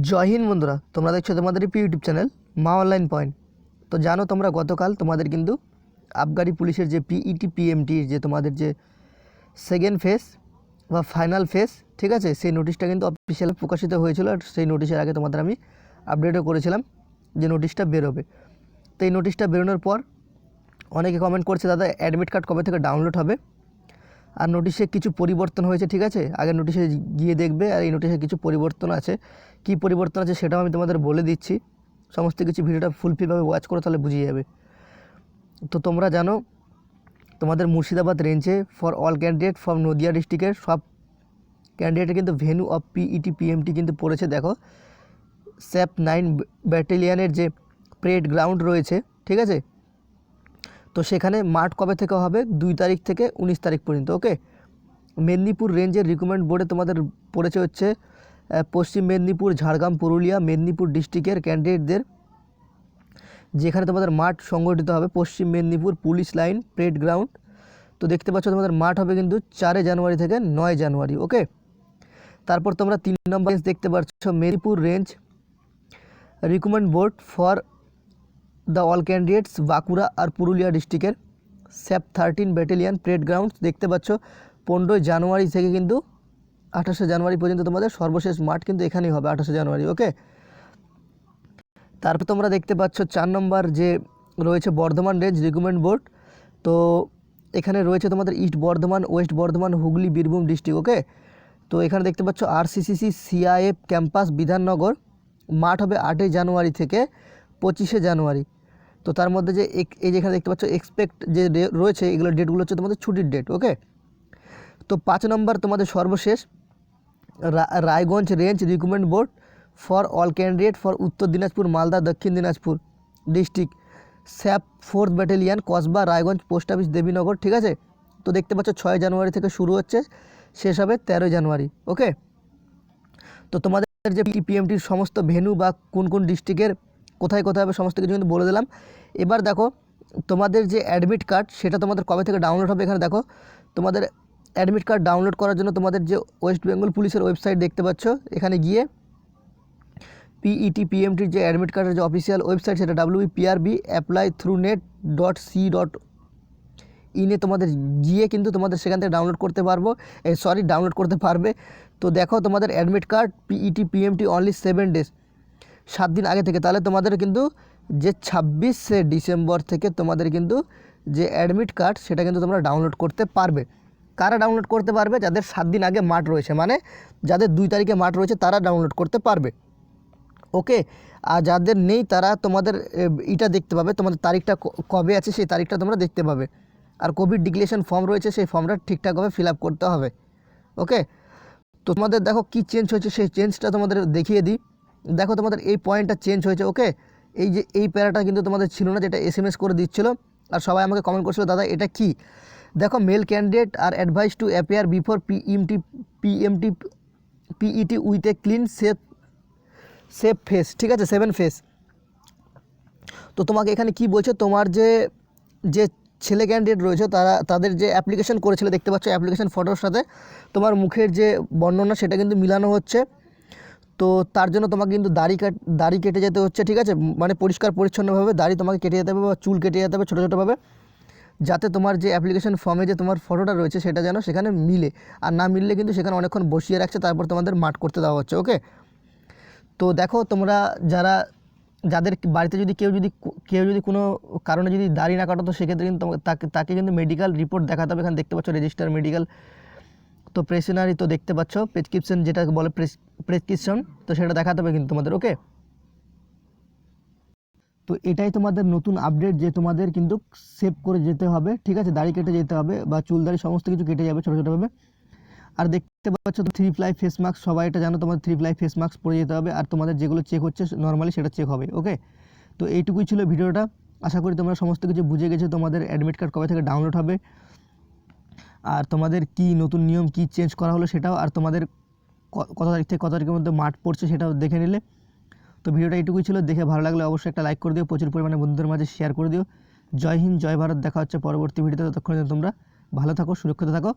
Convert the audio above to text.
জয় হিন্দ বন্ধুরা, তোমরা দেখছ তোমাদের ইউটিউব চ্যানেল মা অনলাইন পয়েন্ট। তো জানো তোমরা গতকাল তোমাদের কিন্তু আবগারি পুলিশের যে পিইটি পিএমটি যে তোমাদের যে সেকেন্ড ফেস বা ফাইনাল ফেস ঠিক আছে? সেই নোটিশটা কিন্তু অফিসিয়াল প্রকাশিত হয়েছিল আর সেই নোটিশের আগে তোমাদের আমি আপডেটও করেছিলাম যে নোটিশটা বেরোবে। তো এই নোটিশটা বেরোনোর পর অনেকে কমেন্ট করছে, দাদা অ্যাডমিট কার্ড কবে থেকে ডাউনলোড হবে? আর নোটিশে কিছু পরিবর্তন হয়েছে, ঠিক আছে? আগে নোটিশে গিয়ে দেখবে আর এই নোটিশে কিছু পরিবর্তন আছে। কি পরিবর্তন আছে সেটাও আমি তোমাদের বলে দিচ্ছি। সমস্ত কিছু ভিডিওটা ফুলফিলভাবে ওয়াচ করো, তাহলে বুঝিয়ে যাবে। তো তোমরা জানো, তোমাদের মুর্শিদাবাদ রেঞ্জে for all candidate from Nadia ডিস্ট্রিক্টের সব ক্যান্ডিডেটের কিন্তু ভেনু অফ পিইটি পিএমটি কিন্তু পড়েছে, দেখো। স্যাপ নাইন ব্যাটালিয়ানের যে প্রেড গ্রাউন্ড রয়েছে, ঠিক আছে? তো সেখানে মাঠ কবে থেকে হবে? দুই তারিখ থেকে উনিশ তারিখ পর্যন্ত, ওকে? মেদিনীপুর রেঞ্জের রিক্রুটমেন্ট বোর্ডে তোমাদের পড়েছে হচ্ছে পশ্চিম মেদিনীপুর, ঝাড়গ্রাম, পুরুলিয়া, মেদিনীপুর ডিস্ট্রিক্টের ক্যান্ডিডেটদের যেখানে তোমাদের মাঠ সংগঠিত হবে পশ্চিম Medinipur police line parade ground তো দেখতে পাচ্ছ তোমাদের মাঠ হবে কিন্তু চারে জানুয়ারি থেকে নয় জানুয়ারি, ওকে? তারপর তোমরা তিন নম্বর রেঞ্জ দেখতে পাচ্ছ, Medinipur range recruitment board for the all candidates Bankura আর পুরুলিয়া ডিস্ট্রিক্টের SAP thirteen battalion parade grounds দেখতে পাচ্ছ। পনেরোই জানুয়ারি থেকে কিন্তু আঠাশে জানুয়ারি পর্যন্ত তোমাদের সর্বশেষ মাঠ কিন্তু এখানেই হবে, আঠাশে জানুয়ারি ওকে তারপর তোমরা দেখতে পাচ্ছ চার নম্বর যে রয়েছে বর্ধমান রেঞ্জ রিক্রুটমেন্ট বোর্ড। তো এখানে রয়েছে তোমাদের east Bardhaman, west Bardhaman, Hooghly, Birbhum district okay তো এখানে দেখতে পাচ্ছ আরসিসিসি, সিআইএফ ক্যাম্পাস, বিধাননগর। মাঠ হবে আটই জানুয়ারি থেকে পঁচিশে জানুয়ারি। তো তার মধ্যে যে এই যেখানে দেখতে পাচ্ছ এক্সপেক্ট যে রয়েছে, এগুলো ডেটগুলো হচ্ছে তোমাদের ছুটির ডেট ওকে তো পাঁচ নম্বর তোমাদের সর্বশেষ Raiganj range recruitment board for all candidate for Uttar Dinajpur, Malda, Dakshin Dinajpur district SAP fourth battalion Kasba, Raiganj post office Debinagar, ঠিক আছে? তো দেখতে পাচ্ছ, ছয় জানুয়ারি থেকে শুরু হচ্ছে, শেষ হবে তেরোই জানুয়ারি ওকে তো তোমাদের যে পিএমটির সমস্ত ভেন্যু বা কোন কোন ডিস্ট্রিক্টের কোথায় কোথায় হবে সমস্ত কিছু কিন্তু বলে দিলাম। এবার দেখো, তোমাদের যে অ্যাডমিট কার্ড সেটা তোমাদের কবে থেকে ডাউনলোড হবে এখানে দেখো। তোমাদের অ্যাডমিট কার্ড ডাউনলোড করার জন্য তোমাদের যে ওয়েস্ট বেঙ্গল পুলিশের ওয়েবসাইট দেখতে পাচ্ছ, এখানে গিয়ে পিইটি পিএমটির যে অ্যাডমিট কার্ডের যে অফিসিয়াল ওয়েবসাইট সেটা W PRB apply through net dot C dot ইনে তোমাদের গিয়ে কিন্তু তোমাদের সেখান থেকে ডাউনলোড করতে পারব। সরি ডাউনলোড করতে পারবে। তো দেখো, তোমাদের admit card PET PMT only seven days সাত দিন আগে থেকে, তাহলে তোমাদের কিন্তু যে ছাব্বিশে ডিসেম্বর থেকে তোমাদের কিন্তু যে অ্যাডমিট কার্ড, সেটা কিন্তু তোমরা ডাউনলোড করতে পারবে। কারা ডাউনলোড করতে পারবে? যাদের সাত দিন আগে মাঠ রয়েছে মানে যাদের দুই তারিখে মাঠ রয়েছে, তারা ডাউনলোড করতে পারবে। ওকে? আর যাদের নেই, তারা তোমাদের এটা দেখতে পাবে, তোমাদের তারিখটা কবে আছে, সেই তারিখটা তোমরা দেখতে পাবে। আর কোভিড ডিক্লেরেশন ফর্ম রয়েছে, সেই ফর্মটা ঠিকঠাকভাবে ফিল আপ করতে হবে। ওকে? তো তোমাদের দেখো কী চেঞ্জ হয়েছে, সেই চেঞ্জটা তোমাদের দেখিয়ে দিই। দেখো তোমাদের এই পয়েন্টটা চেঞ্জ হয়েছে ওকে এই যে এই প্যারাটা কিন্তু তোমাদের ছিল না, যেটা এস এম এস করে দিচ্ছিল, আর সবাই আমাকে কমেন্ট করছিল, দাদা, এটা কি? দেখো male candidate R advice to appear before PMT PMT PET with a clean shave shave face ঠিক আছে? সেভেন ফেস তো তোমাকে এখানে কি বলছে? তোমার যে যে ছেলে ক্যান্ডিডেট রয়েছে, তারা, তাদের যে অ্যাপ্লিকেশন করেছিল, দেখতে পাচ্ছ অ্যাপ্লিকেশন ফটোর সাথে, তোমার মুখের যে বর্ণনা, সেটা কিন্তু মিলানো হচ্ছে। তো তার জন্য তোমাকে কিন্তু দাড়ি কাট দাড়ি কেটে যেতে হচ্ছে, ঠিক আছে? মানে পরিষ্কার, পরিচ্ছন্নভাবে দাড়ি তোমাকে কেটে যেতে হবে বা চুল কেটে যেতে হবে ছোটো ছোটোভাবে যাতে তোমার যে অ্যাপ্লিকেশন ফর্মে যে তোমার ফটোটা রয়েছে সেটা যেন সেখানে মিলে। আর না মিললে কিন্তু সেখানে অনেকক্ষণ বসিয়ে রাখছে, তারপর তোমাদের মাঠ করতে দেওয়া হচ্ছে ওকে তো দেখো, তোমরা যারা, যাদের বাড়িতে যদি কেউ যদি কেউ যদি কোনো কারণে যদি দাড়ি না কাটো, তো সেক্ষেত্রে কিন্তু তাকে তাকে কিন্তু মেডিকেল রিপোর্ট দেখাতে হবে। এখানে দেখতে পাচ্ছ রেজিস্টার মেডিকেল তো প্রেসিনারি তো দেখতে পাচ্ছ প্রেসক্রিপশন যেটা বলে প্রেসক্রিপশন তো সেটা দেখাতে হবে কিন্তু তোমাদের ওকে তো এটাই তোমাদের নতুন আপডেট যে তোমাদের কিন্তু সেভ করে যেতে হবে, ঠিক আছে? দাড়ি কেটে যেতে হবে বা চুল দাড়ি সমস্ত কিছু কেটে যাবে ছোটো ছোটোভাবে আর দেখতে পাচ্ছ তো থ্রি প্লাই ফেস মাস্ক সবাই এটা জানো, তোমাদের থ্রি প্লাই ফেস মাস্ক পরে যেতে হবে আর তোমাদের যেগুলো চেক হচ্ছে নর্মালি সেটা চেক হবে ওকে তো এইটুকুই ছিল ভিডিওটা। আশা করি তোমরা সমস্ত কিছু বুঝে গেছো, তোমাদের অ্যাডমিট কার্ড কবে থেকে ডাউনলোড হবে আর তোমাদের কি নতুন নিয়ম, কি চেঞ্জ করা হলো সেটাও আর তোমাদের কত তারিখ থেকে কত তারিখের মধ্যে মাঠ পড়ছে সেটাও দেখে নিলে। তো ভিডিওটা এইটুকুই ছিল। দেখে ভালো লাগলে অবশ্যই একটা লাইক করে দিও, প্রচুর পরিমাণে বন্ধুদের মাঝে শেয়ার করে দিও। জয় হিন্দ, জয় ভারত। দেখা হচ্ছে পরবর্তী ভিডিওতে, ততক্ষণ তোমরা ভালো থাকো, সুরক্ষিত থাকো।